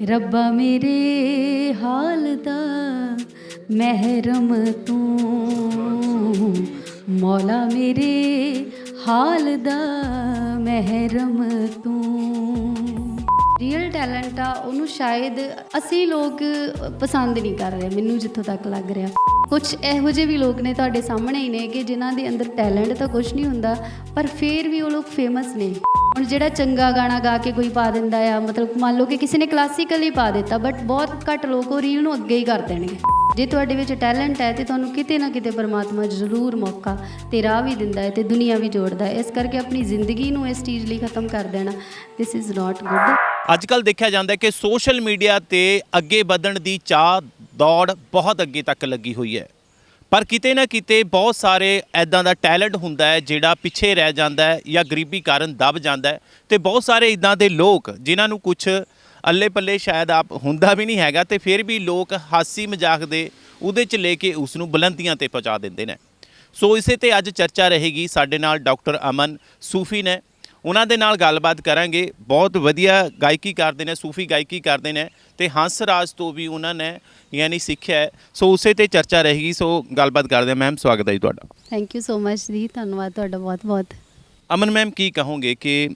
ਰੱਬਾ ਮੇਰੇ ਹਾਲ ਦਾ ਮਹਿਰਮ ਤੂੰ, ਮੌਲਾ ਮੇਰੇ ਹਾਲ ਦਾ ਮਹਿਰਮ ਤੂੰ। ਰੀਅਲ ਟੈਲੈਂਟ ਆ, ਉਹਨੂੰ ਸ਼ਾਇਦ ਅਸੀਂ ਲੋਕ ਪਸੰਦ ਨਹੀਂ ਕਰ ਰਹੇ, ਮੈਨੂੰ ਜਿੱਥੋਂ ਤੱਕ ਲੱਗ ਰਿਹਾ। ਕੁਝ ਇਹੋ ਜਿਹੇ ਵੀ ਲੋਕ ਨੇ ਤੁਹਾਡੇ ਸਾਹਮਣੇ ਹੀ ਨੇ ਕਿ ਜਿਨ੍ਹਾਂ ਦੇ ਅੰਦਰ ਟੈਲੈਂਟ ਤਾਂ ਕੁਝ ਨਹੀਂ ਹੁੰਦਾ, ਪਰ ਫਿਰ ਵੀ ਉਹ ਲੋਕ ਫੇਮਸ ਨੇ। ਹੁਣ ਜਿਹੜਾ ਚੰਗਾ ਗਾਣਾ ਗਾ ਕੇ ਕੋਈ ਪਾ ਦਿੰਦਾ ਆ, ਮਤਲਬ ਮੰਨ ਲਓ ਕਿ ਕਿਸੇ ਨੇ ਕਲਾਸੀਕਲ ਹੀ ਪਾ ਦਿੱਤਾ ਬਟ ਬਹੁਤ ਘੱਟ ਲੋਕ ਉਹ ਰੀਲ ਨੂੰ ਅੱਗੇ ਹੀ ਕਰ ਦੇਣਗੇ। ਜੇ ਤੁਹਾਡੇ ਵਿੱਚ ਟੈਲੈਂਟ ਹੈ ਤੇ ਤੁਹਾਨੂੰ ਕਿਤੇ ਨਾ ਕਿਤੇ ਪਰਮਾਤਮਾ ਜ਼ਰੂਰ ਮੌਕਾ ਤੇ ਰਾਹ ਵੀ ਦਿੰਦਾ ਹੈ ਤੇ ਦੁਨੀਆ ਵੀ ਜੋੜਦਾ ਹੈ। ਇਸ ਕਰਕੇ ਆਪਣੀ ਜ਼ਿੰਦਗੀ ਨੂੰ ਇਸ ਚੀਜ਼ ਲਈ ਖਤਮ ਕਰ ਦੇਣਾ ਥਿਸ ਇਜ਼ ਨਾਟ ਗੁੱਡ ਅੱਜ ਕੱਲ ਦੇਖਿਆ ਜਾਂਦਾ ਹੈ ਕਿ ਸੋਸ਼ਲ ਮੀਡੀਆ ਤੇ ਅੱਗੇ ਵਧਣ ਦੀ ਚਾਹ ਦੌੜ ਬਹੁਤ ਅੱਗੇ ਤੱਕ ਲੱਗੀ ਹੋਈ ਹੈ। ਪਰ ਕਿਤੇ ਨਾ ਕਿਤੇ ਬਹੁਤ ਸਾਰੇ ਐਦਾਂ ਦਾ ਟੈਲੈਂਟ ਹੁੰਦਾ ਹੈ, ਜਿਹੜਾ ਪਿੱਛੇ ਰਹਿ ਜਾਂਦਾ ਹੈ ਜਾਂ ਗਰੀਬੀ ਕਾਰਨ ਦਬ ਜਾਂਦਾ ਹੈ ਤੇ ਬਹੁਤ ਸਾਰੇ ਇਦਾਂ ਦੇ ਲੋਕ, ਜਿਨ੍ਹਾਂ ਨੂੰ ਕੁਝ ਅੱਲੇ ਪੱਲੇ ਸ਼ਾਇਦ ਆਪ ਹੁੰਦਾ ਵੀ ਨਹੀਂ ਹੈਗਾ ਤੇ ਫਿਰ ਵੀ ਲੋਕ ਹਾਸੀ ਮਜ਼ਾਕ ਦੇ ਉਹਦੇ ਚ ਲੈ ਕੇ ਉਸ ਨੂੰ ਬੁਲੰਦੀਆਂ ਤੇ ਪਹੁੰਚਾ ਦਿੰਦੇ ਨੇ। ਸੋ ਇਸੇ ਤੇ ਅੱਜ ਚਰਚਾ ਰਹੇਗੀ ਸਾਡੇ ਨਾਲ ਡਾਕਟਰ ਅਮਨ ਸੂਫੀ ਨੇ। ਉਹਨਾਂ ਦੇ ਨਾਲ ਗੱਲਬਾਤ ਕਰਾਂਗੇ। ਬਹੁਤ ਵਧੀਆ ਗਾਇਕੀ ਕਰਦੇ ਨੇ ਸੂਫੀ ਗਾਇਕੀ ਕਰਦੇ ਨੇ ਤੇ ਹੰਸ ਰਾਜ ਤੋਂ ਵੀ ਉਹਨਾਂ ਨੇ ਯਾਨੀ ਸਿੱਖਿਆ ਸੋ ਉਸੇ ਤੇ ਚਰਚਾ ਰਹੇਗੀ ਸੋ ਗੱਲਬਾਤ ਕਰਦੇ ਹਾਂ। ਮੈਮ ਸਵਾਗਤ ਹੈ ਜੀ ਤੁਹਾਡਾ। ਥੈਂਕ ਯੂ ਸੋ ਮਚ ਜੀ। ਧੰਨਵਾਦ ਤੁਹਾਡਾ ਬਹੁਤ ਬਹੁਤ। ਅਮਨ ਮੈਮ ਕੀ ਕਹੋਗੇ ਕਿ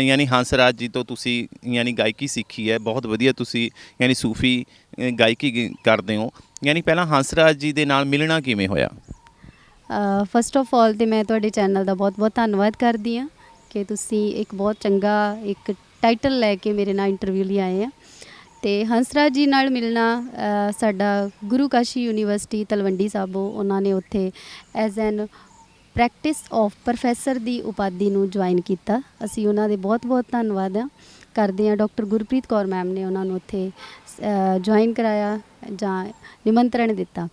ਯਾਨੀ ਹੰਸ ਰਾਜ ਜੀ ਤੋਂ ਤੁਸੀਂ ਯਾਨੀ ਗਾਇਕੀ ਸਿੱਖੀ ਹੈ। ਬਹੁਤ ਵਧੀਆ ਤੁਸੀਂ ਯਾਨੀ ਸੂਫੀ ਗਾਇਕੀ ਕਰਦੇ ਹੋ। ਯਾਨੀ ਪਹਿਲਾਂ ਹੰਸ ਰਾਜ ਜੀ ਦੇ ਨਾਲ ਮਿਲਣਾ ਕਿਵੇਂ ਹੋਇਆ? ਫਸਟ ਆਫ ਆਲ ਤੇ ਮੈਂ ਤੁਹਾਡੇ ਚੈਨਲ ਦਾ ਬਹੁਤ-ਬਹੁਤ ਧੰਨਵਾਦ ਕਰਦੀ ਹਾਂ। ਕਿ ਤੁਸੀਂ ਇੱਕ ਬਹੁਤ ਚੰਗਾ ਇੱਕ ਟਾਈਟਲ ਲੈ ਕੇ ਮੇਰੇ ਨਾਲ ਇੰਟਰਵਿਊ ਲਈ ਆਏ ਆ। ਤੇ ਹੰਸਰਾਜ ਜੀ ਨਾਲ ਮਿਲਣਾ ਸਾਡਾ ਗੁਰੂ ਕਾਸ਼ੀ ਯੂਨੀਵਰਸਿਟੀ ਤਲਵੰਡੀ ਸਾਬੋ ਉਹਨਾਂ ਨੇ ਉੱਥੇ as an practice of professor ਦੀ ਉਪਾਧੀ ਨੂੰ ਜੁਆਇਨ ਕੀਤਾ। ਅਸੀਂ ਉਹਨਾਂ ਦੇ ਬਹੁਤ-ਬਹੁਤ ਧੰਨਵਾਦ ਆ। ਕਰਦੇ ਆ ਡਾਕਟਰ ਗੁਰਪ੍ਰੀਤ ਕੌਰ ਮੈਮ ਨੇ ਉਹਨਾਂ ਨੂੰ ਉੱਥੇ ਜੁਆਇਨ ਕਰਾਇਆ ਜਾਂ ਨਿਮੰਤਰਣ ਦਿੱਤਾ।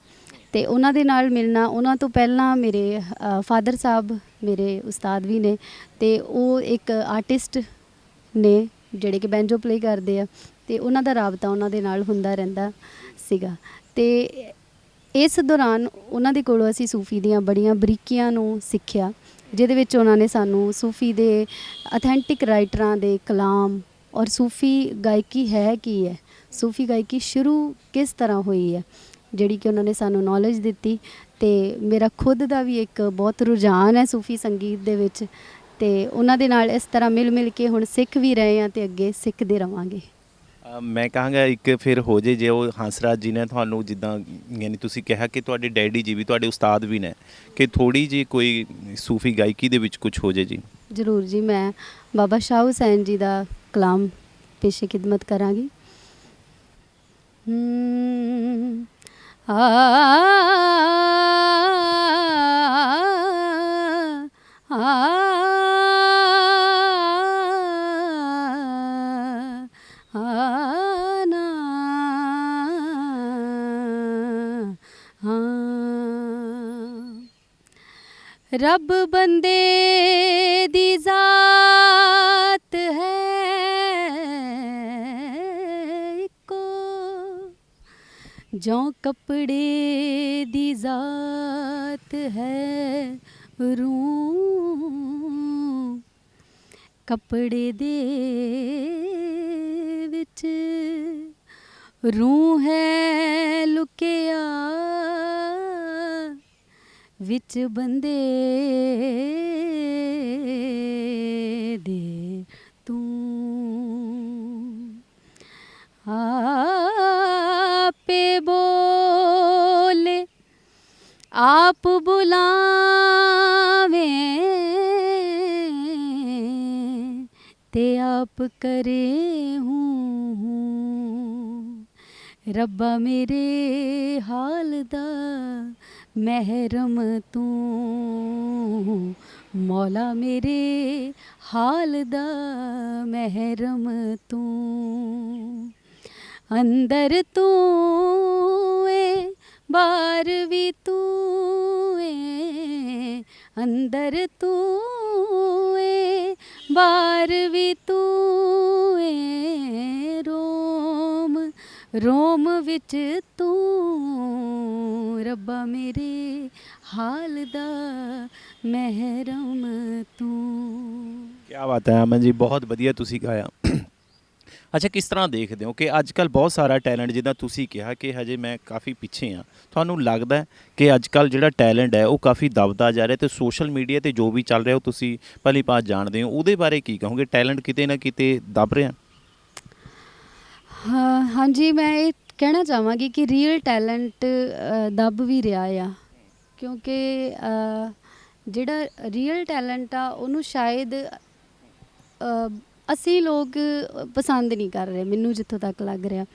ਤੇ ਉਹਨਾਂ ਦੇ ਨਾਲ ਮਿਲਣਾ, ਉਹਨਾਂ ਤੋਂ ਪਹਿਲਾਂ ਮੇਰੇ ਫਾਦਰ ਸਾਹਿਬ ਮੇਰੇ ਉਸਤਾਦ ਵੀ ਨੇ ਤੇ ਉਹ ਇੱਕ ਆਰਟਿਸਟ ਨੇ ਜਿਹੜੇ ਕਿ ਬੈਂਜੋ ਪਲੇ ਕਰਦੇ ਆ ਤੇ ਉਹਨਾਂ ਦਾ ਰਾਬਤਾ ਉਹਨਾਂ ਦੇ ਨਾਲ ਹੁੰਦਾ ਰਹਿੰਦਾ ਸੀਗਾ। ਤੇ ਇਸ ਦੌਰਾਨ ਉਹਨਾਂ ਦੇ ਕੋਲੋਂ ਅਸੀਂ ਸੂਫੀ ਦੀਆਂ ਬੜੀਆਂ ਬਰੀਕੀਆਂ ਨੂੰ ਸਿੱਖਿਆ, ਜਿਹਦੇ ਵਿੱਚ ਉਹਨਾਂ ਨੇ ਸਾਨੂੰ ਸੂਫੀ ਦੇ ਅਥੈਂਟਿਕ ਰਾਈਟਰਾਂ ਦੇ ਕਲਾਮ ਔਰ ਸੂਫੀ ਗਾਇਕੀ ਹੈ ਕੀ ਹੈ, ਸੂਫੀ ਗਾਇਕੀ ਸ਼ੁਰੂ ਕਿਸ ਤਰ੍ਹਾਂ ਹੋਈ ਹੈ ਜਿਹੜੀ ਕਿ ਉਹਨਾਂ ਨੇ ਸਾਨੂੰ ਨੌਲੇਜ ਦਿੱਤੀ ਤੇ ਮੇਰਾ ਖੁਦ ਦਾ ਵੀ ਇੱਕ ਬਹੁਤ ਰੁਝਾਨ ਹੈ ਸੂਫੀ ਸੰਗੀਤ ਦੇ ਵਿੱਚ ਤੇ ਉਹਨਾਂ ਦੇ ਨਾਲ ਇਸ ਤਰ੍ਹਾਂ ਮਿਲ ਮਿਲ ਕੇ ਹੁਣ ਸਿੱਖ ਵੀ ਰਹੇ ਹਾਂ ਤੇ ਅੱਗੇ ਸਿੱਖਦੇ ਰਵਾਂਗੇ। ਮੈਂ ਕਹਾਂਗਾ ਇੱਕ ਫਿਰ ਹੋ ਜੇ ਜੇ ਉਹ ਹੰਸਰਾਜ ਜੀ ਨੇ ਤੁਹਾਨੂੰ ਜਿੱਦਾਂ ਯਾਨੀ ਤੁਸੀਂ ਕਿਹਾ ਕਿ ਤੁਹਾਡੇ ਡੈਡੀ ਜੀ ਵੀ ਤੁਹਾਡੇ ਉਸਤਾਦ ਵੀ ਨੇ ਕਿ ਥੋੜੀ ਜੀ ਕੋਈ ਸੂਫੀ ਗਾਇਕੀ ਦੇ ਵਿੱਚ ਕੁਝ ਹੋ ਜੇ ਜੀ। ਜ਼ਰੂਰ ਜੀ ਮੈਂ ਬਾਬਾ ਸ਼ਾਹ ਹੁਸੈਨ ਜੀ ਦਾ ਕਲਾਮ ਪੇਸ਼ੇ ਖਿਦਮਤ ਕਰਾਂਗੀ। ਆ ਆ ਆ ਨਾ ਹਾਂ ਰੱਬ ਬੰਦੇ ਦੀ ਜ਼ਾਤ ਜੋ ਕਪੜੇ ਦੀ ਜ਼ਾਤ ਹੈ ਰੂਹ ਕਪੜੇ ਦੇ ਵਿੱਚ ਰੂਹ ਹੈ ਲੁਕਿਆ ਵਿੱਚ ਬੰਦੇ ਤੇ ਆਪ ਕਰੇ ਹੂੰ ਰੱਬਾ ਮੇਰੇ ਹਾਲ ਦਾ ਮਹਿਰਮ ਤੂੰ ਮੌਲਾ ਮੇਰੇ ਹਾਲ ਦਾ ਮਹਿਰਮ ਤੂੰ ਅੰਦਰ ਤੂੰ ਏ ਬਾਹਰ ਵੀ ਤੂੰ ਏ ਅੰਦਰ ਤੂੰ ਏ ਬਾਹਰ ਵੀ ਤੂੰ ਏ ਰੋਮ ਰੋਮ ਵਿੱਚ ਤੂੰ ਰੱਬਾ ਮੇਰੇ ਹਾਲ ਦਾ ਮਹਿਰਮ ਤੂੰ। ਕੀ ਬਾਤ ਹੈ ਅਮਨ ਜੀ, ਬਹੁਤ ਵਧੀਆ ਤੁਸੀਂ ਗਾਇਆ। ਅੱਛਾ, ਕਿਸ ਤਰ੍ਹਾਂ ਦੇਖਦੇ ਹੋ ਕਿ ਅੱਜ ਕੱਲ ਬਹੁਤ ਸਾਰਾ ਟੈਲੈਂਟ, ਜਿੱਦਾਂ ਤੁਸੀਂ ਕਿਹਾ ਕਿ ਹਜੇ ਮੈਂ ਕਾਫੀ ਪਿੱਛੇ ਆ ਤੁਹਾਨੂੰ ਲੱਗਦਾ ਹੈ ਕਿ ਅੱਜ ਕੱਲ ਜਿਹੜਾ ਟੈਲੈਂਟ ਹੈ, ਉਹ ਕਾਫੀ ਦਬਦਾ ਜਾ ਰਿਹਾ ਤੇ ਸੋਸ਼ਲ ਮੀਡੀਆ ਤੇ ਜੋ ਵੀ ਚੱਲ ਰਿਹਾ ਉਹ ਤੁਸੀਂ ਭਲੀ ਭਾਂਤ ਜਾਣਦੇ ਹੋ, ਉਹਦੇ ਬਾਰੇ ਕੀ ਕਹੋਗੇ? ਟੈਲੈਂਟ ਕਿਤੇ ਨਾ ਕਿਤੇ ਦਬ ਰਿਹਾ? ਹਾਂ, ਹਾਂਜੀ, ਮੈਂ ਇਹ ਕਹਿਣਾ ਚਾਹਾਂਗੀ ਕਿ ਰੀਅਲ ਟੈਲੈਂਟ ਦੱਬ ਵੀ ਰਿਹਾ ਆ। ਕਿਉਂਕਿ ਜਿਹੜਾ ਰੀਅਲ ਟੈਲੈਂਟ ਆ, ਉਹਨੂੰ ਸ਼ਾਇਦ ਅਸੀਂ ਲੋਕ ਪਸੰਦ ਨਹੀਂ ਕਰ ਰਹੇ, ਮੈਨੂੰ ਜਿੱਥੋਂ ਤੱਕ ਲੱਗ ਰਿਹਾ।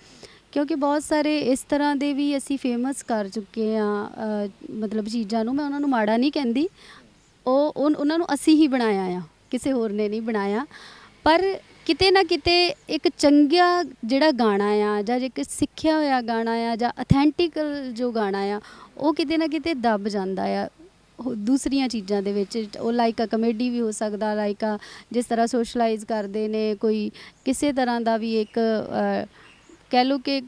ਕਿਉਂਕਿ ਬਹੁਤ ਸਾਰੇ ਇਸ ਤਰ੍ਹਾਂ ਦੇ ਵੀ ਅਸੀਂ ਫੇਮਸ ਕਰ ਚੁੱਕੇ ਆ ਮਤਲਬ ਚੀਜ਼ਾਂ ਨੂੰ, ਮੈਂ ਉਹਨਾਂ ਨੂੰ ਮਾੜਾ ਨਹੀਂ ਕਹਿੰਦੀ। ਉਹ ਉਨ- ਉਹਨਾਂ ਨੂੰ ਅਸੀਂ ਹੀ ਬਣਾਇਆ ਆ, ਕਿਸੇ ਹੋਰ ਨੇ ਨਹੀਂ ਬਣਾਇਆ। ਪਰ ਕਿਤੇ ਨਾ ਕਿਤੇ ਇੱਕ ਚੰਗਾ ਜਿਹੜਾ ਗਾਣਾ ਆ, ਜਾਂ ਇੱਕ ਸਿੱਖਿਆ ਹੋਇਆ ਗਾਣਾ ਆ, ਜਾਂ ਅਥੈਂਟਿਕਲ ਜੋ ਗਾਣਾ ਆ, ਉਹ ਕਿਤੇ ਨਾ ਕਿਤੇ ਦੱਬ ਜਾਂਦਾ ਆ। ਉਹ ਦੂਸਰੀਆਂ ਚੀਜ਼ਾਂ ਦੇ ਵਿੱਚ ਉਹ ਲਾਈਕ ਅ ਕਮੇਡੀ ਵੀ ਹੋ ਸਕਦਾ ਲਾਈਕ ਆ ਜਿਸ ਤਰ੍ਹਾਂ ਸੋਸ਼ਲਾਈਜ਼ ਕਰਦੇ ਨੇ ਕੋਈ ਕਿਸੇ ਤਰ੍ਹਾਂ ਦਾ ਵੀ ਇੱਕ ਅ, ਕਹਿ ਲਓ ਕਿ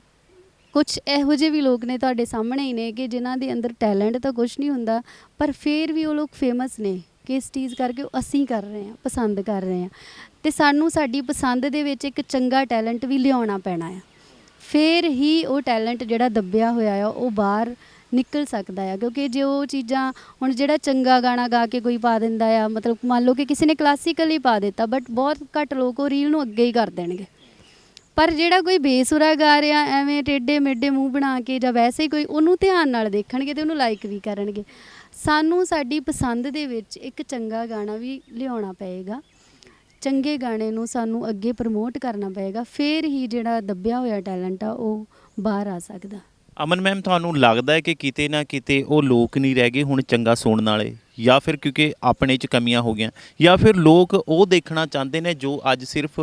ਕੁਝ ਇਹੋ ਜਿਹੇ ਵੀ ਲੋਕ ਨੇ ਤੁਹਾਡੇ ਸਾਹਮਣੇ ਹੀ ਨੇ ਕਿ ਜਿਨ੍ਹਾਂ ਦੇ ਅੰਦਰ ਟੈਲੈਂਟ ਤਾਂ ਕੁਝ ਨਹੀਂ ਹੁੰਦਾ ਪਰ ਫਿਰ ਵੀ ਉਹ ਲੋਕ ਫੇਮਸ ਨੇ ਕਿਸ ਚੀਜ਼ ਕਰਕੇ ਉਹ ਅਸੀਂ ਕਰ ਰਹੇ ਹਾਂ ਪਸੰਦ ਕਰ ਰਹੇ ਹਾਂ। ਤੇ ਸਾਨੂੰ ਸਾਡੀ ਪਸੰਦ ਦੇ ਵਿੱਚ ਇੱਕ ਚੰਗਾ ਟੈਲੈਂਟ ਵੀ ਲਿਆਉਣਾ ਪੈਣਾ ਆ। ਫਿਰ ਹੀ ਉਹ ਟੈਲੈਂਟ ਜਿਹੜਾ ਦੱਬਿਆ ਹੋਇਆ ਆ ਉਹ ਬਾਹਰ ਨਿਕਲ ਸਕਦਾ ਆ, ਕਿਉਂਕਿ ਜੇ ਉਹ ਚੀਜ਼ਾਂ ਹੁਣ ਜਿਹੜਾ ਚੰਗਾ ਗਾਣਾ ਗਾ ਕੇ ਕੋਈ ਪਾ ਦਿੰਦਾ ਆ, ਮਤਲਬ ਮੰਨ ਲਓ ਕਿ ਕਿਸੇ ਨੇ ਕਲਾਸੀਕਲ ਹੀ ਪਾ ਦਿੱਤਾ ਬਟ ਬਹੁਤ ਘੱਟ ਲੋਕ ਉਹ ਰੀਲ ਨੂੰ ਅੱਗੇ ਹੀ ਕਰ ਦੇਣਗੇ। ਪਰ ਜਿਹੜਾ ਕੋਈ ਬੇਸੁਰਾ ਗਾ ਰਿਹਾ, ਐਵੇਂ ਟੇਡੇ ਮੇਡੇ ਮੂੰਹ ਬਣਾ ਕੇ ਜਾਂ ਵੈਸੇ ਹੀ ਕੋਈ, ਉਹਨੂੰ ਧਿਆਨ ਨਾਲ ਦੇਖਣਗੇ ਤੇ ਉਹਨੂੰ ਲਾਈਕ ਵੀ ਕਰਨਗੇ। ਸਾਨੂੰ ਸਾਡੀ ਪਸੰਦ ਦੇ ਵਿੱਚ ਇੱਕ ਚੰਗਾ ਗਾਣਾ ਵੀ ਲਿਆਉਣਾ ਪਏਗਾ। ਚੰਗੇ ਗਾਣੇ ਨੂੰ ਸਾਨੂੰ ਅੱਗੇ ਪ੍ਰਮੋਟ ਕਰਨਾ ਪਏਗਾ, ਫਿਰ ਹੀ ਜਿਹੜਾ ਦੱਬਿਆ ਹੋਇਆ ਟੈਲੈਂਟ ਆ, ਉਹ ਬਾਹਰ ਆ ਸਕਦਾ। ਅਮਨ ਮੈਮ, ਤੁਹਾਨੂੰ ਲੱਗਦਾ ਹੈ ਕਿ ਕਿਤੇ ਨਾ ਕਿਤੇ ਉਹ ਲੋਕ ਨਹੀਂ ਰਹਿ ਗਏ ਹੁਣ ਚੰਗਾ ਸੁਣਨ ਵਾਲੇ ਜਾਂ ਫਿਰ ਕਿਉਂਕਿ ਆਪਣੇ 'ਚ ਕਮੀਆਂ ਹੋ ਗਈਆਂ? ਜਾਂ ਫਿਰ ਲੋਕ ਉਹ ਦੇਖਣਾ ਚਾਹੁੰਦੇ ਨੇ ਜੋ ਅੱਜ ਸਿਰਫ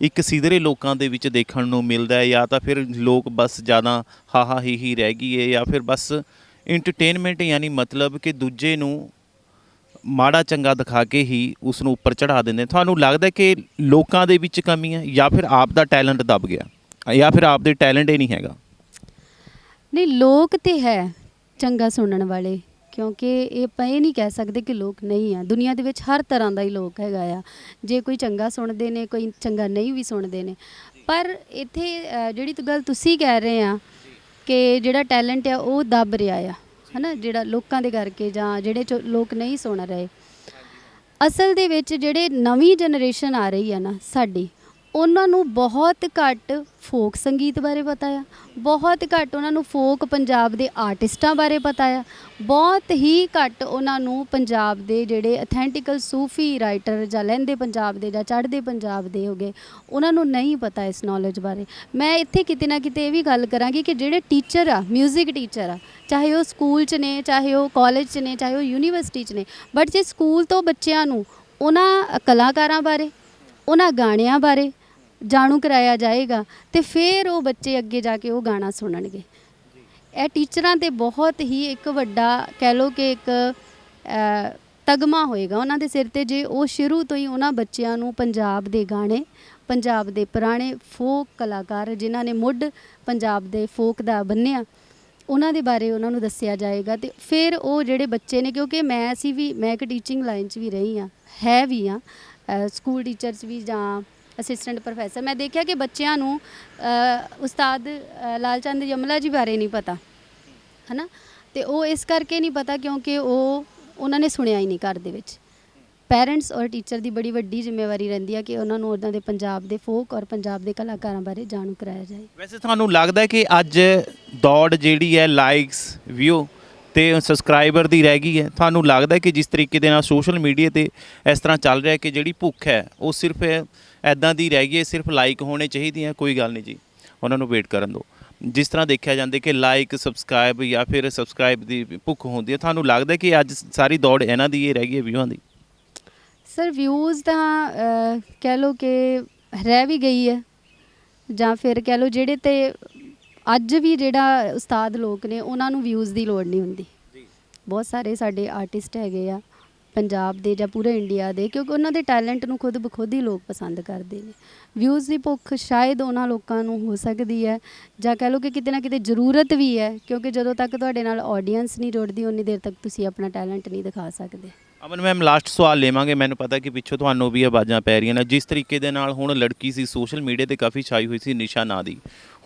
ਇੱਕ ਸਿਧਰੇ ਲੋਕਾਂ ਦੇ ਵਿੱਚ ਦੇਖਣ ਨੂੰ ਮਿਲਦਾ ਹੈ, ਜਾਂ ਤਾਂ ਫਿਰ ਲੋਕ ਬਸ ਜ਼ਿਆਦਾ ਹਾਹਾ ਹੀ ਹੀ ਰਹਿ ਗਈ ਹੈ, ਜਾਂ ਫਿਰ ਬਸ ਐਂਟਰਟੇਨਮੈਂਟ ਯਾਨੀ ਮਤਲਬ ਕਿ ਦੂਜੇ ਨੂੰ ਮਾੜਾ ਚੰਗਾ ਦਿਖਾ ਕੇ ਹੀ ਉਸ ਨੂੰ ਉੱਪਰ ਚੜਾ ਦਿੰਦੇ ਤੁਹਾਨੂੰ ਲੱਗਦਾ ਕਿ ਲੋਕਾਂ ਦੇ ਵਿੱਚ ਕਮੀ ਹੈ, ਜਾਂ ਫਿਰ ਆਪ ਦਾ ਟੈਲੈਂਟ ਦਬ ਗਿਆ? ਜਾਂ ਫਿਰ ਆਪ ਦੇ ਟੈਲੈਂਟ ਹੀ ਨਹੀਂ ਹੈਗਾ? ਨਹੀਂ ਲੋਕ ਤੇ ਹੈ ਚੰਗਾ ਸੁਣਨ ਵਾਲੇ ਕਿਉਂਕਿ ਇਹ ਆਪਾਂ ਇਹ ਨਹੀਂ ਕਹਿ ਸਕਦੇ ਕਿ ਲੋਕ ਨਹੀਂ ਆ। ਦੁਨੀਆ ਦੇ ਵਿੱਚ ਹਰ ਤਰ੍ਹਾਂ ਦਾ ਹੀ ਲੋਕ ਹੈਗਾ ਆ। ਜੇ ਕੋਈ ਚੰਗਾ ਸੁਣਦੇ ਨੇ ਕੋਈ ਚੰਗਾ ਨਹੀਂ ਵੀ ਸੁਣਦੇ ਨੇ। ਪਰ ਇੱਥੇ ਅ, ਜਿਹੜੀ ਤੂੰ ਗੱਲ ਤੁਸੀਂ ਕਹਿ ਰਹੇ ਆ ਕਿ ਜਿਹੜਾ ਟੈਲੈਂਟ ਆ ਉਹ ਦੱਬ ਰਿਹਾ ਆ ਹਨਾ? ਜਿਹੜਾ ਲੋਕਾਂ ਦੇ ਕਰਕੇ ਜਾਂ ਜਿਹੜੇ ਚੋ- ਲੋਕ ਨਹੀਂ ਸੁਣ ਰਹੇ। ਅਸਲ ਦੇ ਵਿੱਚ ਜਿਹੜੇ ਨਵੀਂ ਜਨਰੇਸ਼ਨ ਆ ਰਹੀ ਆ ਨਾ ਸਾਡੀ ਉਹਨਾਂ ਨੂੰ ਬਹੁਤ ਘੱਟ ਫੋਕ ਸੰਗੀਤ ਬਾਰੇ ਪਤਾ ਆ, ਬਹੁਤ ਘੱਟ ਉਹਨਾਂ ਨੂੰ ਫੋਕ ਪੰਜਾਬ ਦੇ ਆਰਟਿਸਟਾਂ ਬਾਰੇ ਪਤਾ ਆ, ਬਹੁਤ ਹੀ ਘੱਟ ਉਹਨਾਂ ਨੂੰ ਪੰਜਾਬ ਦੇ ਜਿਹੜੇ ਅਥੈਂਟਿਕਲ ਸੂਫੀ ਰਾਈਟਰ ਜਾਂ ਲਹਿੰਦੇ ਪੰਜਾਬ ਦੇ ਜਾਂ ਚੜ੍ਹਦੇ ਪੰਜਾਬ ਦੇ ਹੋਗੇ ਉਹਨਾਂ ਨੂੰ ਨਹੀਂ ਪਤਾ ਇਸ ਨੌਲੇਜ ਬਾਰੇ। ਮੈਂ ਇੱਥੇ ਕਿਤੇ ਨਾ ਕਿਤੇ ਇਹ ਵੀ ਗੱਲ ਕਰਾਂਗੀ ਕਿ ਜਿਹੜੇ ਟੀਚਰ ਆ 뮤직 ਟੀਚਰ ਆ, ਚਾਹੇ ਉਹ ਸਕੂਲ 'ਚ ਨੇ, ਚਾਹੇ ਉਹ ਕਾਲਜ 'ਚ ਨੇ, ਚਾਹੇ ਉਹ ਯੂਨੀਵਰਸਿਟੀ 'ਚ ਨੇ ਬਟ ਜੇ ਸਕੂਲ ਤੋਂ ਬੱਚਿਆਂ ਨੂੰ ਉਹਨਾਂ ਕਲਾਕਾਰਾਂ ਬਾਰੇ, ਉਹਨਾਂ ਗਾਣਿਆਂ ਬਾਰੇ ਜਾਣੂ ਕਰਾਇਆ ਜਾਏਗਾ ਤੇ ਫਿਰ ਉਹ ਬੱਚੇ ਅੱਗੇ ਜਾ ਕੇ ਉਹ ਗਾਣਾ ਸੁਣਨਗੇ। ਇਹ ਟੀਚਰਾਂ ਤੇ ਬਹੁਤ ਹੀ ਇੱਕ ਵੱਡਾ ਕਹਿ ਲਓ ਕਿ ਇੱਕ ਤਗਮਾ ਹੋਏਗਾ ਉਹਨਾਂ ਦੇ ਸਿਰ ਤੇ ਜੇ ਉਹ ਸ਼ੁਰੂ ਤੋਂ ਹੀ ਉਹਨਾਂ ਬੱਚਿਆਂ ਨੂੰ ਪੰਜਾਬ ਦੇ ਗਾਣੇ, ਪੰਜਾਬ ਦੇ ਪੁਰਾਣੇ ਫੋਕ ਕਲਾਕਾਰ ਜਿਨ੍ਹਾਂ ਨੇ ਮੁੱਢ ਪੰਜਾਬ ਦੇ ਫੋਕ ਦਾ ਬੰਨਿਆ, ਉਹਨਾਂ ਦੇ ਬਾਰੇ ਉਹਨਾਂ ਨੂੰ ਦੱਸਿਆ ਜਾਏਗਾ ਤੇ ਫਿਰ ਉਹ ਜਿਹੜੇ ਬੱਚੇ ਨੇ ਕਿਉਂਕਿ ਮੈਂ ਅਸੀਂ ਵੀ, ਮੈਂ ਇੱਕ ਟੀਚਿੰਗ ਲਾਈਨ 'ਚ ਵੀ ਰਹੀ ਆ ਹੈ ਵੀ ਆ ਸਕੂਲ ਟੀਚਰਸ ਵੀ ਜਾਂ ਅਸਿਸਟੈਂਟ ਪ੍ਰੋਫੈਸਰ। ਮੈਂ ਦੇਖਿਆ ਕਿ ਬੱਚਿਆਂ ਨੂੰ ਅ, ਉਸਤਾਦ ਅ, ਲਾਲਚੰਦ ਯਮਲਾ ਜੀ ਬਾਰੇ ਨਹੀਂ ਪਤਾ। ਹਨਾ? ਤੇ ਉਹ ਇਸ ਕਰਕੇ ਨਹੀਂ ਪਤਾ ਕਿਉਂਕਿ ਉਹ ਉਹਨਾਂ ਨੇ ਸੁਣਿਆ ਹੀ ਨਹੀਂ ਘਰ ਦੇ ਵਿੱਚ। ਪੇਰੈਂਟਸ ਔਰ ਟੀਚਰ ਦੀ ਬੜੀ ਵੱਡੀ ਜ਼ਿੰਮੇਵਾਰੀ ਰਹਿੰਦੀ ਹੈ ਕਿ ਉਹਨਾਂ ਨੂੰ ਉਹਨਾਂ ਦੇ ਪੰਜਾਬ ਦੇ ਫੋਕ ਔਰ ਪੰਜਾਬ ਦੇ ਕਲਾਕਾਰਾਂ ਬਾਰੇ ਜਾਣੂ ਕਰਾਇਆ ਜਾਏ। ਵੈਸੇ ਤੁਹਾਨੂੰ ਲੱਗਦਾ ਹੈ ਕਿ ਅੱਜ ਦੌੜ ਜਿਹੜੀ ਹੈ ਲਾਈਕਸ ਵਿਊ ਤੇ ਸਬਸਕ੍ਰਾਈਬਰ ਦੀ ਰਹਿ ਗਈ ਹੈ? ਤੁਹਾਨੂੰ ਲੱਗਦਾ ਹੈ ਕਿ ਜਿਸ ਤਰੀਕੇ ਦੇ ਨਾਲ ਸੋਸ਼ਲ ਮੀਡੀਆ ਤੇ ਇਸ ਤਰ੍ਹਾਂ ਚੱਲ ਰਿਹਾ ਹੈ ਕਿ ਜਿਹੜੀ ਭੁੱਖ ਹੈ ਉਹ ਸਿਰਫ ਐਦਾਂ ਦੀ ਰਹਿ ਗਈ ਹੈ ਸਿਰਫ ਲਾਈਕ ਹੋਣੇ ਚਾਹੀਦੇ ਆ ਕੋਈ ਗੱਲ ਨਹੀਂ ਜੀ। ਉਹਨਾਂ ਨੂੰ ਵੇਟ ਕਰਨ ਦਿਓ ਜਿਸ ਤਰ੍ਹਾਂ ਦੇਖਿਆ ਜਾਂਦਾ ਕਿ ਲਾਈਕ ਸਬਸਕ੍ਰਾਈਬ ਜਾਂ ਫਿਰ ਸਬਸਕ੍ਰਾਈਬ ਦੀ ਭੁੱਖ ਹੁੰਦੀ ਹੈ ਤੁਹਾਨੂੰ ਲੱਗਦਾ ਹੈ ਕਿ ਅੱਜ ਸਾਰੀ ਦੌੜ ਇਹਨਾਂ ਦੀ ਇਹ ਰਹਿ ਗਈ ਹੈ ਵਿਊਆਂ ਦੀ? ਸਰ ਵਿਊਜ਼ ਤਾਂ ਕਹਿ ਲਓ ਕਿ ਰਹਿ ਵੀ ਗਈ ਹੈ। ਜਾਂ ਫਿਰ ਕਹਿ ਲਓ ਜਿਹੜੇ ਤੇ ਅੱਜ ਵੀ ਜਿਹੜਾ ਉਸਤਾਦ ਲੋਕ ਨੇ ਉਹਨਾਂ ਨੂੰ ਵਿਊਜ਼ ਦੀ ਲੋੜ ਨਹੀਂ ਹੁੰਦੀ। ਬਹੁਤ ਸਾਰੇ ਸਾਡੇ ਆਰਟਿਸਟ ਹੈਗੇ ਆ। ਪੰਜਾਬ ਦੇ ਜਾਂ ਪੂਰੇ ਇੰਡੀਆ ਦੇ, ਕਿਉਂਕਿ ਉਹਨਾਂ ਦੇ ਟੈਲੈਂਟ ਨੂੰ ਖੁਦ ਬਖੁਦ ਹੀ ਲੋਕ ਪਸੰਦ ਕਰਦੇ ਨੇ। ਵਿਊਜ਼ ਦੀ ਭੁੱਖ ਸ਼ਾਇਦ ਉਹਨਾਂ ਲੋਕਾਂ ਨੂੰ ਹੋ ਸਕਦੀ ਹੈ, ਜਾਂ ਕਹਿ ਲਓ ਕਿ ਕਿਤੇ ਨਾ ਕਿਤੇ ਜ਼ਰੂਰਤ ਵੀ ਹੈ, ਕਿਉਂਕਿ ਜਦੋਂ ਤੱਕ ਤੁਹਾਡੇ ਨਾਲ ਆਡੀਅנס ਨਹੀਂ ਜੁੜਦੀ, ਉਨੀ ਦੇਰ ਤੱਕ ਤੁਸੀਂ ਆਪਣਾ ਟੈਲੈਂਟ ਨਹੀਂ ਦਿਖਾ ਸਕਦੇ। ਅਮਨ ਮੈਮ ਲਾਸਟ ਸਵਾਲ ਲੇਵਾਂਗੇ। ਮੈਨੂੰ ਪਤਾ ਕਿ ਪਿੱਛੋਂ ਤੁਹਾਨੂੰ ਵੀ ਆਵਾਜ਼ਾਂ ਪੈ ਰਹੀਆਂ ਨੇ। ਜਿਸ ਤਰੀਕੇ ਦੇ ਨਾਲ ਹੁਣ ਲੜਕੀ ਸੀ ਸੋਸ਼ਲ ਮੀਡੀਆ ਤੇ ਕਾਫੀ ਛਾਈ ਹੋਈ ਸੀ, ਨਿਸ਼ਾ ਨਾਂ ਦੀ।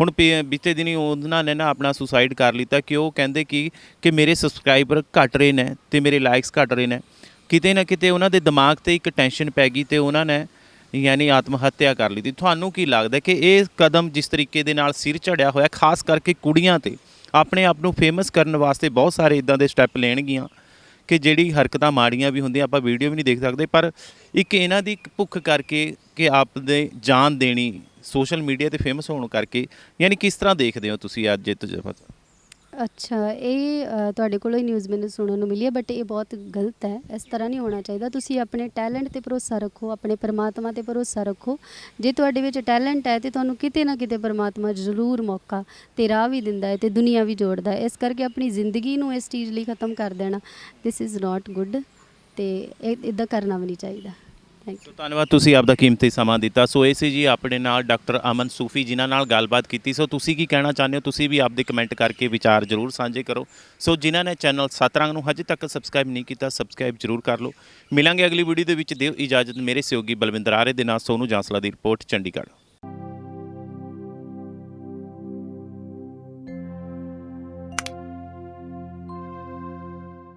ਹੁਣ ਪੀ- ਬੀਤੇ ਦਿਨੀ ਉਹਨਾਂ ਨੇ ਨਾ ਆਪਣਾ ਸੁਸਾਈਡ ਕਰ ਲਿੱਤਾ। ਕਿ ਉਹ ਕਹਿੰਦੇ ਕਿ ਕਿ ਮੇਰੇ ਸਬਸਕ੍ਰਾਈਬਰ ਘਟ ਰਹੇ ਨੇ ਤੇ ਮੇਰੇ ਲਾਈਕਸ ਘਟ ਰਹੇ ਨੇ। ਕਿਤੇ ਨਾ ਕਿਤੇ ਉਹਨਾਂ ਦੇ ਦਿਮਾਗ ਤੇ ਇੱਕ ਟੈਨਸ਼ਨ ਪੈ ਗਈ ਤੇ ਉਹਨਾਂ ਨੇ ਯਾਨੀ ਆਤਮ ਹੱਤਿਆ ਕਰ ਲਈ ਤੁਹਾਨੂੰ ਕੀ ਲੱਗਦਾ ਕਿ ਇਹ ਕਦਮ ਜਿਸ ਤਰੀਕੇ ਦੇ ਨਾਲ ਸਿਰ ਝੜਿਆ ਹੋਇਆ, ਖਾਸ ਕਰਕੇ ਕੁੜੀਆਂ ਤੇ, ਆਪਣੇ ਆਪ ਨੂੰ ਫੇਮਸ ਕਰਨ ਵਾਸਤੇ ਬਹੁਤ ਸਾਰੇ ਇਦਾਂ ਦੇ ਸਟੈਪ ਲੈਣਗੀਆਂ ਕਿ ਜਿਹੜੀ ਹਰਕਤਾਂ ਮਾੜੀਆਂ ਵੀ ਹੁੰਦੀਆਂ, ਆਪਾਂ ਵੀਡੀਓ ਵੀ ਨਹੀਂ ਦੇਖ ਸਕਦੇ, ਪਰ ਇੱਕ ਇਹਨਾਂ ਦੀ ਭੁੱਖ ਕਰਕੇ ਕਿ ਆਪ ਦੇ ਜਾਨ ਦੇਣੀ ਸੋਸ਼ਲ ਮੀਡੀਆ ਤੇ ਫੇਮਸ ਹੋਣ ਕਰਕੇ, ਯਾਨੀ ਕਿਸ ਤਰ੍ਹਾਂ ਦੇਖਦੇ ਹੋ ਤੁਸੀਂ ਅੱਜ ਇਹ ਤਜਰਬਾ ਅੱਛਾ ਇਹ ਅ, ਤੁਹਾਡੇ ਕੋਲੋਂ ਹੀ ਨਿਊਜ਼ ਮੈਨੂੰ ਸੁਣਨ ਨੂੰ ਮਿਲੀ ਹੈ ਬਟ ਇਹ ਬਹੁਤ ਗਲਤ ਹੈ। ਇਸ ਤਰ੍ਹਾਂ ਨਹੀਂ ਹੋਣਾ ਚਾਹੀਦਾ। ਤੁਸੀਂ ਆਪਣੇ ਟੈਲੈਂਟ ਤੇ ਭਰੋਸਾ ਰੱਖੋ ਆਪਣੇ ਪਰਮਾਤਮਾ ਤੇ ਭਰੋਸਾ ਰੱਖੋ। ਜੇ ਤੁਹਾਡੇ ਵਿੱਚ ਟੈਲੈਂਟ ਹੈ ਤੇ ਤੁਹਾਨੂੰ ਕਿਤੇ ਨਾ ਕਿਤੇ ਪਰਮਾਤਮਾ ਜ਼ਰੂਰ ਮੌਕਾ ਤੇ ਰਾਹ ਵੀ ਦਿੰਦਾ ਹੈ ਤੇ ਦੁਨੀਆ ਵੀ ਜੋੜਦਾ ਹੈ। ਇਸ ਕਰਕੇ ਆਪਣੀ ਜ਼ਿੰਦਗੀ ਨੂੰ ਇਸ ਚੀਜ਼ ਲਈ ਖਤਮ ਕਰ ਦੇਣਾ। ਥਿਸ ਇਜ਼ ਨਾਟ ਗੁੱਡ ਤੇ ਇਹ ਇਦਾਂ ਕਰਨਾ ਵੀ ਨਹੀਂ ਚਾਹੀਦਾ। ਥੈਂਕ ਸੋ ਧੰਨਵਾਦ ਤੁਸੀਂ ਆਪਦਾ ਕੀਮਤੀ ਸਮਾਂ ਦਿੱਤਾ। ਸੋ ਇਹ ਸੀ ਜੀ ਆਪਣੇ ਨਾਲ ਡਾਕਟਰ ਅਮਨ ਸੂਫੀ ਜਿਨ੍ਹਾਂ ਨਾਲ ਗੱਲਬਾਤ ਕੀਤੀ। ਸੋ ਤੁਸੀਂ ਕੀ ਕਹਿਣਾ ਚਾਹੁੰਦੇ ਹੋ? ਤੁਸੀਂ ਵੀ ਆਪਦੇ ਕਮੈਂਟ ਕਰਕੇ ਵਿਚਾਰ ਜ਼ਰੂਰ ਸਾਂਝੇ ਕਰੋ। ਸੋ ਜਿਨ੍ਹਾਂ ਨੇ ਚੈਨਲ ਸਤਰੰਗ ਨੂੰ ਹਜੇ ਤੱਕ ਸਬਸਕ੍ਰਾਈਬ ਨਹੀਂ ਕੀਤਾ, ਸਬਸਕ੍ਰਾਈਬ ਜ਼ਰੂਰ ਕਰ ਲਓ। ਮਿਲਾਂਗੇ ਅਗਲੀ ਵੀਡੀਓ ਦੇ ਵਿੱਚ। ਦਿਓ ਇਜਾਜ਼ਤ। ਮੇਰੇ ਸਹਿਯੋਗੀ ਬਲਵਿੰਦਰ ਆਰੇ ਦੇ ਨਾਲ ਸੋਨੂ ਜਾਂਸਲਾ ਦੀ ਰਿਪੋਰਟ, ਚੰਡੀਗੜ੍ਹ।